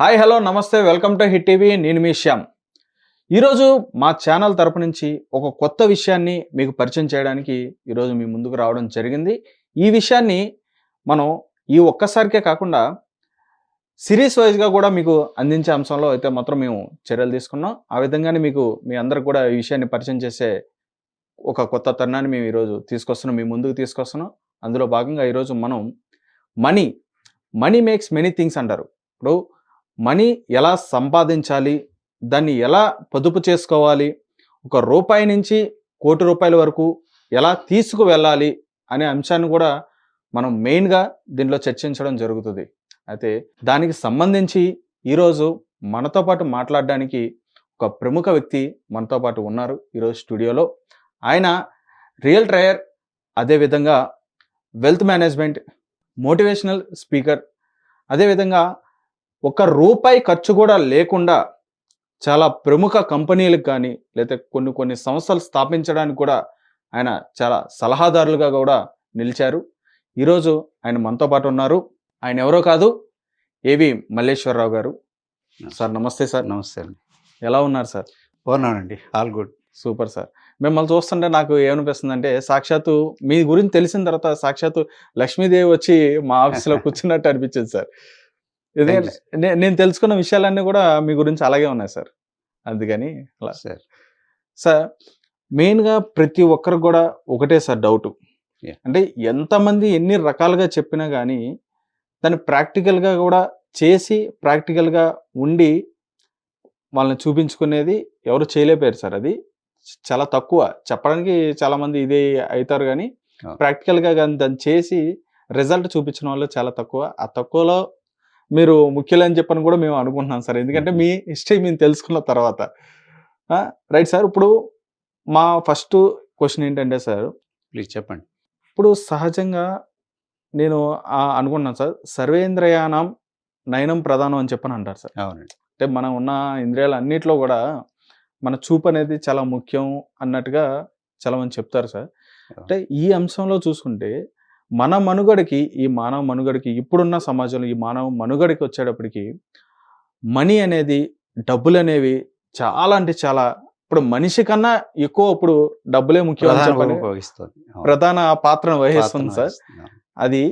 Hi hello నమస్తే welcome to hit TV. నేను మీ శ్యామ్. ఈరోజు మా ఛానల్ తరపు నుంచి ఒక కొత్త విషయాన్ని మీకు పరిచయం చేయడానికి ఈరోజు మీ ముందుకు రావడం జరిగింది. ఈ విషయాన్ని మనం ఈ ఒక్కసారికే కాకుండా సిరీస్ వైజ్గా కూడా మీకు అందించే అంశంలో అయితే మాత్రం మేము చర్యలు తీసుకున్నాం. ఆ విధంగానే మీకు మీ అందరికి కూడా ఈ విషయాన్ని పరిచయం చేసే ఒక కొత్త తరుణాన్ని మేము ఈరోజు తీసుకొస్తున్నాం మీ ముందుకు తీసుకొస్తున్నాం. అందులో భాగంగా ఈరోజు మనం money money makes many things అంటారు. ఇప్పుడు మనీ ఎలా సంపాదించాలి? దాన్ని ఎలా పొదుపు చేసుకోవాలి? ఒక రూపాయి నుంచి కోటి రూపాయల వరకు ఎలా తీసుకు వెళ్ళాలి అనే అంశాన్ని కూడా మనం మెయిన్గా దీనిలో చర్చించడం జరుగుతుంది. అయితే దానికి సంబంధించి ఈరోజు మనతో పాటు మాట్లాడడానికి ఒక ప్రముఖ వ్యక్తి మనతో పాటు ఉన్నారు ఈరోజు స్టూడియోలో. ఆయన రియల్ ట్రయర్ అదేవిధంగా వెల్త్ మేనేజ్మెంట్ మోటివేషనల్ స్పీకర్ అదేవిధంగా ఒక రూపాయి ఖర్చు కూడా లేకుండా చాలా ప్రముఖ కంపెనీలకు కానీ లేదా కొన్ని కొన్ని సంస్థలు స్థాపించడానికి కూడా ఆయన చాలా సలహాదారులుగా కూడా నిలిచారు. ఈరోజు ఆయన మనతో పాటు ఉన్నారు. ఆయన ఎవరో కాదు ఏవి మల్లేశ్వరరావు గారు. సార్ నమస్తే సార్. నమస్తే అండి. ఎలా ఉన్నారు సార్? బాగున్నానండి. All good. Super sir. మిమ్మల్ని చూస్తుంటే నాకు ఏమనిపిస్తుంది అంటే సాక్షాత్తు మీ గురించి తెలిసిన తర్వాత సాక్షాత్తు లక్ష్మీదేవి వచ్చి మా ఆఫీస్లో కూర్చున్నట్టు అనిపించింది సార్. నేను తెలుసుకున్న విషయాలన్నీ కూడా మీ గురించి అలాగే ఉన్నాయి సార్. అందుకని అలా. సార్. సార్ మెయిన్గా ప్రతి ఒక్కరికి కూడా ఒకటే సార్ డౌట్. అంటే ఎంతమంది ఎన్ని రకాలుగా చెప్పినా కానీ దాన్ని ప్రాక్టికల్గా కూడా చేసి ప్రాక్టికల్గా ఉండి వాళ్ళని చూపించుకునేది ఎవరు చేయలేకపోయారు సార్. అది చాలా తక్కువ. చెప్పడానికి చాలా మంది ఇదే అవుతారు కానీ. ప్రాక్టికల్గా కానీ దాన్ని చేసి రిజల్ట్ చూపించిన వాళ్ళు చాలా తక్కువ. ఆ తక్కువలో మీరు ముఖ్యులని చెప్పని కూడా మేము అనుకుంటున్నాం సార్. ఎందుకంటే మీ హిస్టరీ మేము తెలుసుకున్న తర్వాత. రైట్ సార్ ఇప్పుడు మా ఫస్ట్ క్వశ్చన్ ఏంటంటే సార్ ప్లీజ్ చెప్పండి. ఇప్పుడు సహజంగా నేను ఆ అనుకున్నాను సార్ సర్వేంద్రయానం నయనం ప్రధానం అని చెప్పని అంటారు సార్. అవునండి. అంటే మనం ఉన్న ఇంద్రియాలు అన్నిట్లో కూడా మన చూపు అనేది చాలా ముఖ్యం అన్నట్టుగా చాలా మంది చెప్తారు సార్. అంటే ఈ అంశంలో చూసుకుంటే మన మనుగడకి ఈ మానవ మనుగడకి ఇప్పుడున్న సమాజంలో ఈ మానవ మనుగడకి వచ్చేటప్పటికి మనీ అనేది డబ్బులు అనేవి చాలా అంటే చాలా ఇప్పుడు మనిషి కన్నా ఎక్కువ ఇప్పుడు డబ్బులే ముఖ్యం అని ప్రధాన పాత్రను వహిస్తుంది సార్. అది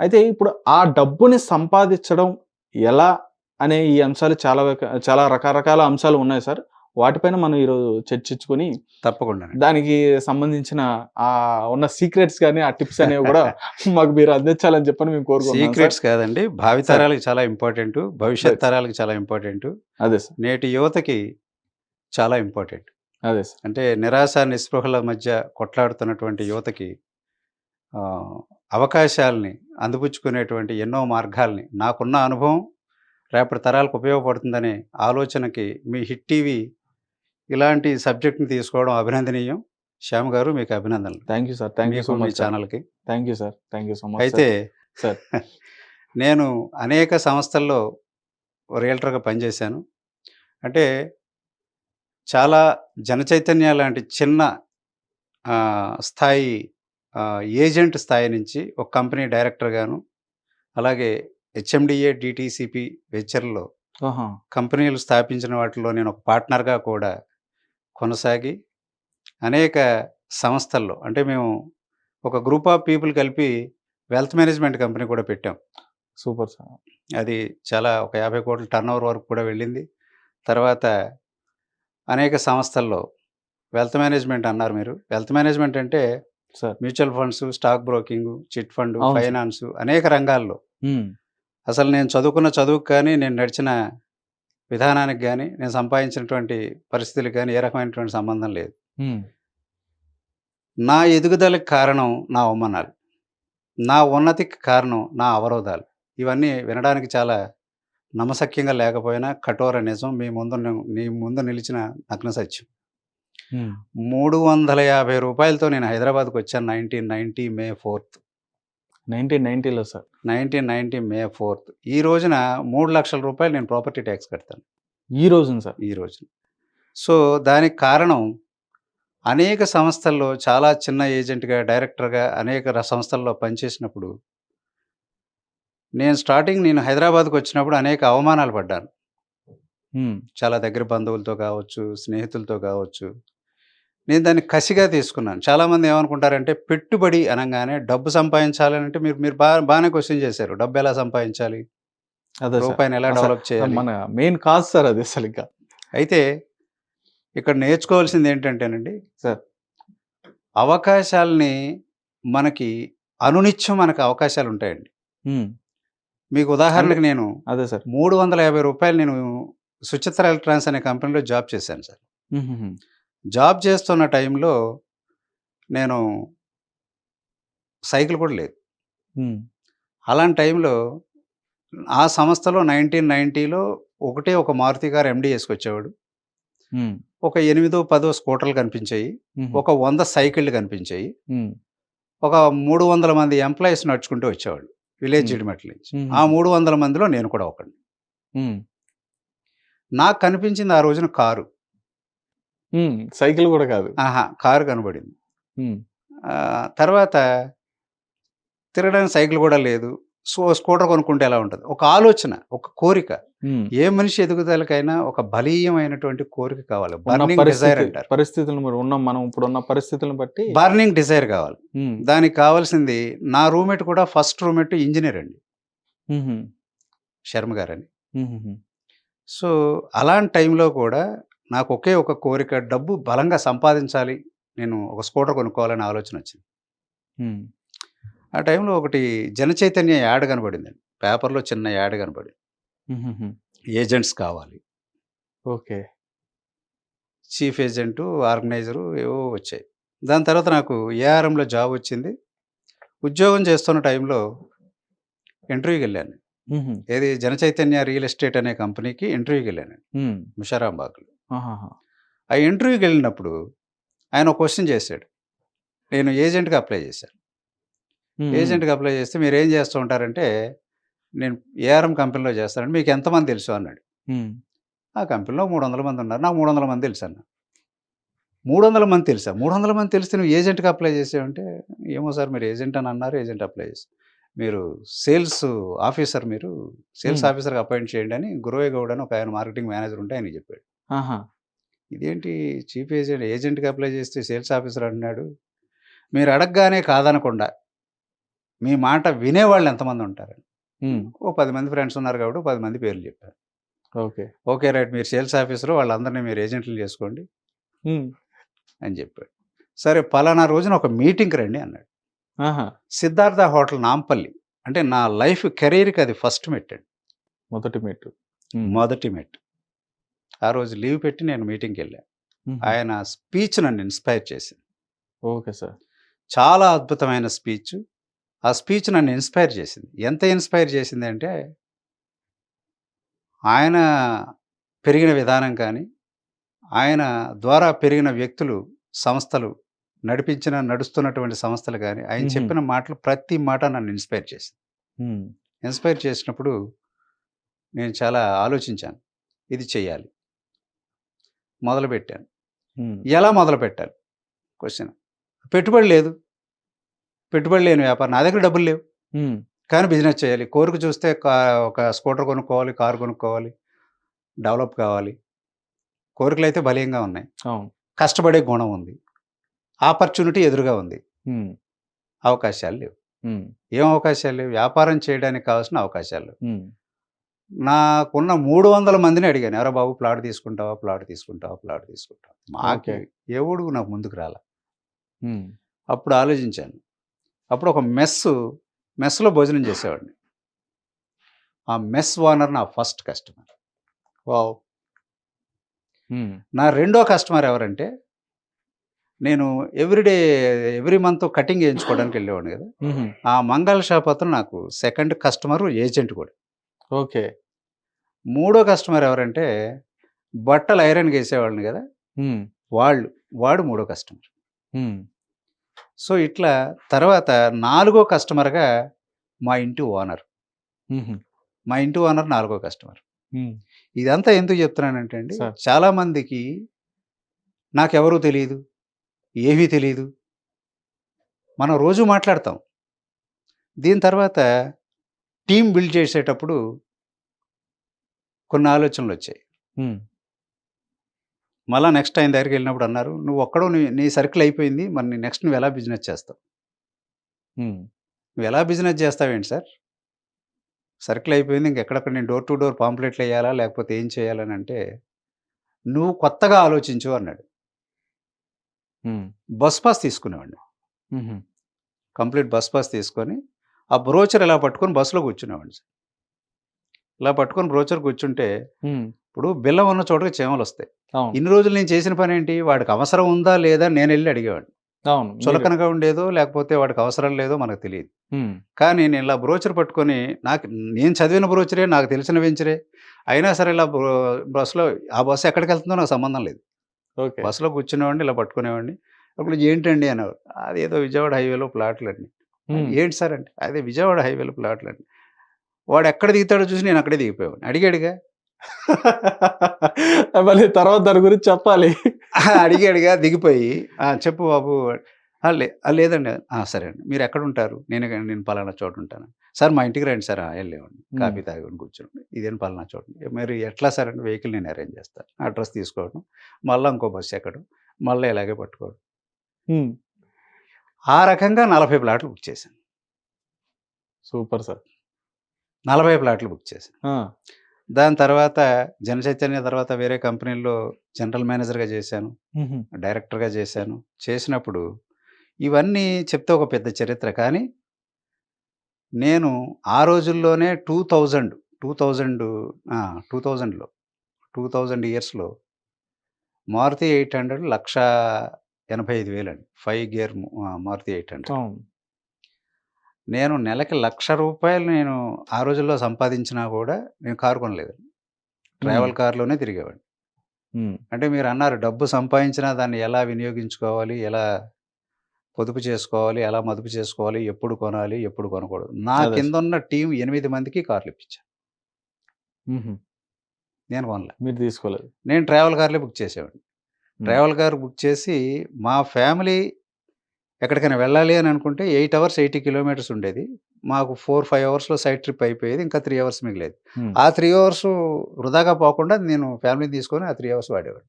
అయితే ఇప్పుడు ఆ డబ్బుని సంపాదించడం ఎలా అనే ఈ అంశాలు చాలా చాలా రకరకాల అంశాలు ఉన్నాయి సార్. వాటిపైన మనం ఈరోజు చర్చించుకొని తప్పకుండా దానికి సంబంధించిన ఆ ఉన్న సీక్రెట్స్ కానీ ఆ టిప్స్ అనేవి కూడా మాకు మీరు అందించాలని చెప్పని మేము కోరుకుంటున్నాం సార్. సీక్రెట్స్ కాదండి భావితరాలకు చాలా ఇంపార్టెంట్ భవిష్యత్. తరాలకు చాలా ఇంపార్టెంట్. అదే సార్. నేటి యువతకి చాలా ఇంపార్టెంట్. అదే సార్. అంటే నిరాశ నిస్పృహల మధ్య కొట్లాడుతున్నటువంటి యువతకి అవకాశాలని అందిపుచ్చుకునేటువంటి ఎన్నో మార్గాల్ని నాకున్న అనుభవం రేపటి తరాలకు ఉపయోగపడుతుందనే ఆలోచనకి మీ హిట్ టీవీ ఇలాంటి సబ్జెక్ట్ని తీసుకోవడం అభినందనీయం. శ్యామ్ గారు మీకు అభినందనలు. Thank you sir thank you so much ఛానల్కి. Thank you sir thank you so much అయితే సార్ నేను అనేక సంస్థల్లో రియల్టర్గా పనిచేశాను. అంటే చాలా జనచైతన్య లాంటి చిన్న స్థాయి ఏజెంట్ స్థాయి నుంచి ఒక కంపెనీ డైరెక్టర్గాను అలాగే హెచ్ఎండిఏ డిటిసిపి వెంచర్లో. కంపెనీలు స్థాపించిన వాటిలో నేను ఒక పార్ట్నర్గా కూడా కొనసాగి అనేక సంస్థల్లో అంటే మేము ఒక గ్రూప్ ఆఫ్ పీపుల్ కలిపి వెల్త్ మేనేజ్మెంట్ కంపెనీ కూడా పెట్టాం. Super sir. అది చాలా ఒక యాభై కోట్ల టర్న్ ఓవర్ వరకు కూడా వెళ్ళింది. తర్వాత అనేక సంస్థల్లో వెల్త్ మేనేజ్మెంట్ అన్నారు మీరు. వెల్త్ మేనేజ్మెంట్ అంటే sir. Mutual funds stock broking chit fund. Finance అనేక రంగాల్లో. అసలు నేను చదువుకున్న చదువుకు కానీ నేను నడిచిన విధానానికి కానీ నేను సంపాదించినటువంటి పరిస్థితులకు కానీ ఏ రకమైనటువంటి సంబంధం లేదు. నా ఎదుగుదలకు కారణం నా అవమానాలు. నా ఉన్నతికి కారణం నా అవరోధాలు. ఇవన్నీ వినడానికి చాలా నమ్మశక్యంగా లేకపోయినా కఠోర నిజం మీ ముందు ని- ముందు నిలిచిన నగ్న సత్యం. మూడు వందల యాభై రూపాయలతో నేను హైదరాబాద్కి వచ్చాను nineteen ninety May fourth. Nineteen నైన్టీలో sir. Nineteen ninety May fourth. ఈ రోజున మూడు లక్షల రూపాయలు నేను ప్రాపర్టీ ట్యాక్స్ కడతాను. ఈ రోజున సార్. ఈ రోజున. సో దానికి కారణం అనేక సంస్థల్లో చాలా చిన్న ఏజెంట్గా డైరెక్టర్గా అనేక సంస్థల్లో పనిచేసినప్పుడు నేను స్టార్టింగ్ నేను హైదరాబాద్కి వచ్చినప్పుడు అనేక అవమానాలు పడ్డాను. చాలా దగ్గర బంధువులతో కావచ్చు స్నేహితులతో కావచ్చు నేను దాన్ని కసిగా తీసుకున్నాను. చాలామంది ఏమనుకుంటారంటే పెట్టుబడి అనగానే డబ్బు సంపాదించాలి అంటే మీరు మీరు బాగా బాగానే క్వశ్చన్ చేశారు. డబ్బు ఎలా సంపాదించాలి? అదే రూపాయిని ఎలా డెవలప్ చేయాలి? మన మెయిన్ కాజ్ సార్ అది ఇంకా అయితే ఇక్కడ నేర్చుకోవాల్సింది ఏంటంటేనండి సార్. అవకాశాలని మనకి అనునిత్యం మనకు అవకాశాలు ఉంటాయండి. మీకు ఉదాహరణకు నేను అదే సార్. మూడు వందల యాభై రూపాయలు నేను సుచిత్ర ఎలక్ట్రానిక్స్ అనే కంపెనీలో జాబ్ చేశాను సార్. జాబ్ చేస్తున్న టైంలో నేను సైకిల్ కూడా లేదు. అలాంటి టైంలో ఆ సంస్థలో నైన్టీన్ నైంటీలో ఒకటే ఒక మారుతి గారు ఎండి వేసుకొచ్చేవాడు. ఉమ్, ఒక ఎనిమిదో పదో స్కూటర్లు కనిపించాయి. ఒక వంద సైకిళ్ళు కనిపించాయి. ఒక మూడు వందల మంది ఎంప్లాయీస్ నడుచుకుంటూ వచ్చేవాళ్ళు విలేజ్. జిడిమెట్ల నుంచి. ఆ మూడు వందల మందిలో నేను కూడా ఉమ్, నాకు కనిపించింది ఆ రోజున కారు. సైకిల్ కూడా కాదు. ఆహా కారు కనబడింది. తర్వాత తిరగడానికి సైకిల్ కూడా లేదు. సో స్కూటర్ కొనుక్కుంటే ఎలా ఉంటుంది? ఒక ఆలోచన ఒక కోరిక. ఏ మనిషి ఎదుగుదలకైనా ఒక బలీయమైనటువంటి కోరిక కావాలి. బర్నింగ్ డిజైర్ అంటారు. పరిస్థితులను మరి ఉన్నాం మనం ఇప్పుడు ఉన్న పరిస్థితులను బట్టి బర్నింగ్ డిజైర్ కావాలి. దానికి కావాల్సింది నా రూమ్మేట్ కూడా ఫస్ట్ రూమ్మేట్ ఇంజనీర్ అండి. శర్మ గారని. సో అలాంటి టైంలో కూడా నాకు ఒకే ఒక కోరిక డబ్బు బలంగా సంపాదించాలి నేను ఒక స్కూటర్ కొనుక్కోవాలనే ఆలోచన వచ్చింది. ఆ టైంలో ఒకటి జనచైతన్య యాడ్ కనబడిందండి పేపర్లో చిన్న యాడ్ కనబడింది. ఏజెంట్స్ కావాలి. ఓకే. చీఫ్ ఏజెంటు ఆర్గనైజరు ఏవో వచ్చాయి. దాని తర్వాత నాకు ఏఆర్ఎంలో జాబ్ వచ్చింది. ఉద్యోగం చేస్తున్న టైంలో ఇంటర్వ్యూకి వెళ్ళాను. ఏది జనచైతన్య రియల్ ఎస్టేట్ అనే కంపెనీకి ఇంటర్వ్యూకి వెళ్ళాను. ముషారాంబాగ్లో. ఆ ఇంటర్వ్యూకి వెళ్ళినప్పుడు ఆయన ఒక క్వశ్చన్ చేశాడు. నేను ఏజెంట్గా అప్లై చేశాను. ఏజెంట్గా అప్లై చేస్తే మీరు ఏం చేస్తూ ఉంటారంటే నేను ఏఆర్ఎం కంపెనీలో చేస్తానండి మీకు ఎంతమంది తెలుసు అన్నాడు. ఆ కంపెనీలో మూడు వందల మంది ఉన్నారు. నాకు మూడు వందల మంది తెలుసు అన్న మూడు వందల మంది తెలుసా? మూడు వందల మంది తెలిస్తే నువ్వు ఏజెంట్గా అప్లై చేసావంటే ఏమో సార్ మీరు ఏజెంట్ అని అన్నారు ఏజెంట్ అప్లై చేసి. మీరు సేల్స్ ఆఫీసర్ మీరు సేల్స్. ఆఫీసర్గా అపాయింట్ చేయండి అని గురవయ్య గౌడ్ అని ఒక ఆయన మార్కెటింగ్ మేనేజర్ ఉంటే ఆయన చెప్పాడు. ఆహా. ఇదేంటి చీఫ్ ఏజెంట్ ఏజెంట్గా అప్లై చేస్తే సేల్స్ ఆఫీసర్ అంటున్నాడు? మీరు అడగగానే కాదనకుండా మీ మాట వినేవాళ్ళు ఎంతమంది ఉంటారు? ఉమ్, ఓ పది మంది ఫ్రెండ్స్ ఉన్నారు కాబట్టి ఓ పది మంది పేర్లు చెప్పారు. ఓకే. ఓకే రైట్ మీరు సేల్స్ ఆఫీసర్ వాళ్ళందరినీ మీరు ఏజెంట్లు చేసుకోండి ఉమ్, అని చెప్పాడు. సరే పలానా రోజున ఒక మీటింగ్కి రండి అన్నాడు. ఆహా. సిద్ధార్థ హోటల్ నాంపల్లి అంటే నా లైఫ్ కెరీర్కి అది ఫస్ట్ మెట్ అండి. మొదటి మెట్టు. ఉమ్, మొదటి మెట్. ఆ రోజు లీవ్ పెట్టి నేను మీటింగ్కి వెళ్ళాను ఆయన స్పీచ్ నన్ను ఇన్స్పైర్ చేసింది. Okay sir. చాలా అద్భుతమైన స్పీచ్. ఆ స్పీచ్ నన్ను ఇన్స్పైర్ చేసింది. ఎంత ఇన్స్పైర్ చేసింది అంటే ఆయన పెరిగిన విధానం కానీ ఆయన ద్వారా పెరిగిన వ్యక్తులు సంస్థలు నడిపించిన నడుస్తున్నటువంటి సంస్థలు కానీ ఆయన. చెప్పిన మాటలు ప్రతి మాట నన్ను ఇన్స్పైర్ చేసింది. ఇన్స్పైర్ చేసినప్పుడు నేను చాలా ఆలోచించాను. ఇది చేయాలి మొదలుపెట్టాను. ఎలా మొదలు పెట్టాలి క్వశ్చన్. పెట్టుబడి లేదు. పెట్టుబడి లేని వ్యాపారం. నా దగ్గర డబ్బులు లేవు. కానీ బిజినెస్ చేయాలి. కోరిక చూస్తే ఒక స్కూటర్ కొనుక్కోవాలి కారు కొనుక్కోవాలి డెవలప్ కావాలి. కోరికలు అయితే బలీయంగా ఉన్నాయి. కష్టపడే గుణం ఉంది. ఆపర్చునిటీ ఎదురుగా ఉంది. అవకాశాలు లేవు. ఏం అవకాశాలు లేవు? వ్యాపారం చేయడానికి కావాల్సిన అవకాశాలు నాకున్న మూడు వందల మందిని అడిగాను. ఎవరో బాబు ప్లాట్ తీసుకుంటావా ప్లాట్ తీసుకుంటావా ప్లాట్ తీసుకుంటావా? మాకి. ఎవడు నాకు ముందుకు రాల. అప్పుడు ఆలోచించాను. అప్పుడు ఒక మెస్ మెస్లో భోజనం చేసేవాడిని. ఆ మెస్ ఓనర్ నా ఫస్ట్ కస్టమర్. వావ్. నా రెండో కస్టమర్ ఎవరంటే నేను ఎవ్రీడే ఎవ్రీ మంత్ కటింగ్ చేయించుకోవడానికి వెళ్ళేవాడిని కదా. ఆ మంగళ షాప్ అతను నాకు సెకండ్ కస్టమర్ ఏజెంట్ కూడా. ఓకే. మూడో కస్టమర్ ఎవరంటే బట్టలు ఐరన్ వేసేవాళ్ళని కదా? వాళ్ళు. వాడు మూడో కస్టమర్. సో ఇట్లా తర్వాత నాలుగో కస్టమర్గా మా ఇంటి ఓనర్. మా ఇంటి ఓనర్ నాలుగో కస్టమర్. ఇదంతా ఎందుకు చెప్తున్నానంటే అండి సార్. చాలా మందికి నాకెవరూ తెలియదు ఏమీ తెలియదు మనం రోజు మాట్లాడతాం. దీని తర్వాత టీం బిల్డ్ చేసేటప్పుడు కొన్ని ఆలోచనలు వచ్చాయి. మళ్ళీ నెక్స్ట్ ఆయన దగ్గరికి వెళ్ళినప్పుడు అన్నారు నువ్వు ఒక్కడో నీ నీ సర్కిల్ అయిపోయింది మరి నెక్స్ట్ నువ్వు ఎలా బిజినెస్ చేస్తావు? నువ్వు ఎలా బిజినెస్ చేస్తావేంటి సార్? సర్కిల్ అయిపోయింది ఇంకెక్కడక్కడ నేను డోర్ టు డోర్ పాంప్లెట్లు వేయాలా లేకపోతే ఏం చేయాలని అంటే నువ్వు కొత్తగా ఆలోచించు అన్నాడు. బస్ పాస్ తీసుకునేవాడిని. కంప్లీట్ బస్ పాస్ తీసుకొని ఆ బ్రోచర్ ఇలా పట్టుకొని బస్సులో కూర్చునేవాడిని సార్. ఇలా పట్టుకొని బ్రోచర్ కూర్చుంటే ఇప్పుడు బిల్లం ఉన్న చోటకి చీమలు వస్తాయి. ఇన్ని రోజులు నేను చేసిన పని ఏంటి? వాడికి అవసరం ఉందా లేదా నేను వెళ్ళి అడిగేవాడిని. అవును. చులకనగా ఉండేదో లేకపోతే వాడికి అవసరం లేదో మనకు తెలియదు. కానీ నేను ఇలా బ్రోచర్ పట్టుకొని నాకు నేను చదివిన బ్రోచరే నాకు తెలిసిన వెంచరే అయినా సరే ఇలా బ్రో బస్సులో ఆ బస్సు ఎక్కడికి వెళ్తుందో నాకు సంబంధం లేదు. ఓకే. బస్సులో కూర్చునేవాడిని ఇలా పట్టుకునేవాడిని. అప్పుడు ఏంటండి అనేవారు అది ఏదో విజయవాడ హైవేలో ప్లాట్లు అండి ఏంటి సార్ అంటే అదే విజయవాడ హైవేలో ప్లాట్లు అండి వాడు ఎక్కడ దిగుతాడో చూసి నేను అక్కడే దిగిపోయాను అడిగాడుగా? మళ్ళీ తర్వాత దాని గురించి చెప్పాలి. అడిగాడుగా దిగిపోయి "ఆ, చెప్పు బాబు. లేదండి. "ఆ, సరే అండి. మీరు ఎక్కడ ఉంటారు? నేను నేను పలానా చోట ఉంటాను. సార్ మా ఇంటికి రండి సార్. "ఆ, వెళ్ళేవాడిని. కాఫీ తాగుని కూర్చోండి. ఇదేం పలానా చోట మరి ఎట్లా సార్ అంటే వెహికల్ నేను అరేంజ్ చేస్తాను అడ్రస్ తీసుకోవడం మళ్ళీ ఇంకో బస్సు ఎక్కడం. మళ్ళీ ఇలాగే పట్టుకోవడం. ఆ రకంగా నలభై ప్లాట్లు బుక్ చేశాను. Super sir. నలభై ప్లాట్లు బుక్ చేశాను. దాని తర్వాత జనచైతన్య తర్వాత వేరే కంపెనీల్లో జనరల్ మేనేజర్గా చేశాను. డైరెక్టర్గా చేశాను. చేసినప్పుడు ఇవన్నీ చెప్తే ఒక పెద్ద చరిత్ర. కానీ నేను ఆ రోజుల్లోనే two thousand two thousand two థౌజండ్లో టూ థౌజండ్ ఇయర్స్లో మారుతి ఎయిట్ హండ్రెడ్ లక్ష ఎనభై ఐదు వేలండి. Five gear Maruti eight hundred. అవును. నేను నెలకి లక్ష రూపాయలు నేను ఆ రోజుల్లో సంపాదించినా కూడా నేను కారు కొనలేదు ట్రావెల్ కార్లోనే తిరిగేవాడిని. అంటే మీరు అన్నారు డబ్బు సంపాదించినా దాన్ని ఎలా వినియోగించుకోవాలి ఎలా పొదుపు చేసుకోవాలి ఎలా మదుపు చేసుకోవాలి ఎప్పుడు కొనాలి ఎప్పుడు కొనకూడదు. నా కింద ఉన్న టీం ఎనిమిది మందికి కార్లు ఇప్పించాను నేను కొనలే. మీరు తీసుకోలేదు. నేను ట్రావెల్ కార్లే బుక్ చేసేవాడిని. ట్రావెల్ కార్ బుక్ చేసి మా ఫ్యామిలీ ఎక్కడికైనా వెళ్ళాలి అని అనుకుంటే ఎయిట్ అవర్స్ ఎయిటీ కిలోమీటర్స్ ఉండేది. మాకు ఫోర్ ఫైవ్ అవర్స్లో సైడ్ ట్రిప్ అయిపోయేది. ఇంకా త్రీ అవర్స్ మిగిలేదు. ఆ త్రీ అవర్స్ వృధాగా పోకుండా నేను ఫ్యామిలీని తీసుకొని ఆ త్రీ అవర్స్ వాడేవాడిని.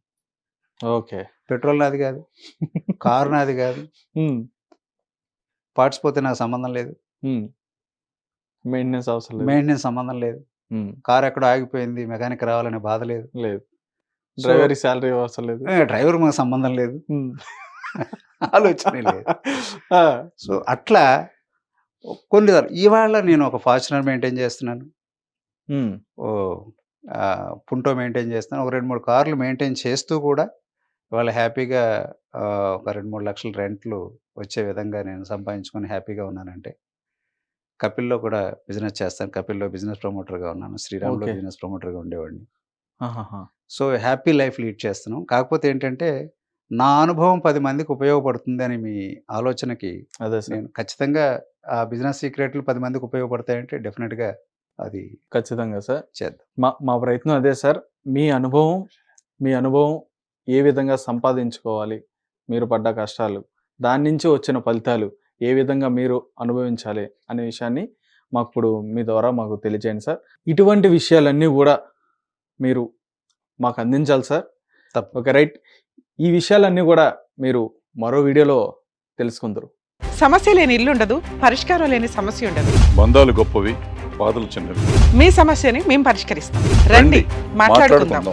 ఓకే. పెట్రోల్ నాది కాదు. కారు నాది కాదు. పార్ట్స్ పోతే నాకు సంబంధం లేదు. మెయింటెనెన్స్ అవసరం మెయింటెనెన్స్ సంబంధం లేదు. కార్ ఎక్కడో ఆగిపోయింది. మెకానిక్ రావాలనే బాధ లేదు. లేదు. డ్రైవర్ శాలరీ అవసరం లేదు. డ్రైవర్ మాకు సంబంధం లేదు. ఆలోచన లేదు. సో అట్లా కొన్ని ఇవాళ నేను ఒక ఫార్చునర్ మెయింటైన్ చేస్తున్నాను. ఓ పుంటో మెయింటైన్ చేస్తున్నాను. ఒక రెండు మూడు కార్లు మెయింటైన్ చేస్తూ కూడా ఇవాళ హ్యాపీగా ఒక రెండు మూడు లక్షల రెంట్లు వచ్చే విధంగా నేను సంపాదించుకొని హ్యాపీగా ఉన్నానంటే కపిల్లో కూడా బిజినెస్ చేస్తాను. కపిల్లో బిజినెస్ ప్రమోటర్గా ఉన్నాను. శ్రీరామ్లో. బిజినెస్ ప్రమోటర్గా ఉండేవాడిని. సో హ్యాపీ లైఫ్ లీడ్ చేస్తున్నాం. కాకపోతే ఏంటంటే నా అనుభవం పది మందికి ఉపయోగపడుతుంది అని మీ ఆలోచనకి అదే సార్. నేను ఖచ్చితంగా ఆ బిజినెస్ సీక్రెట్లు పది మందికి ఉపయోగపడతాయంటే డెఫినెట్గా అది ఖచ్చితంగా సార్. చేద్దాం. మా మా ప్రయత్నం అదే సార్. మీ అనుభవం మీ అనుభవం ఏ విధంగా సంపాదించుకోవాలి మీరు పడ్డ కష్టాలు దాని నుంచి వచ్చిన ఫలితాలు ఏ విధంగా మీరు అనుభవించాలి అనే విషయాన్ని మాకు ఇప్పుడు మీ ద్వారా మాకు తెలియజేయండి సార్. ఇటువంటి విషయాలన్నీ కూడా మీరు మాకు అందించాలి సార్. తప్ప ఓకే రైట్. ఈ విషయాలన్నీ కూడా మీరు మరో వీడియోలో తెలుసుకుందరు. సమస్య లేని ఇల్లు ఉండదు పరిష్కారం లేని సమస్య ఉండదు. బంధాలు గొప్పవి బాధలు చిన్నవి. మీ సమస్యని మేము పరిష్కరిస్తాం. రండి మాట్లాడుకుందాం.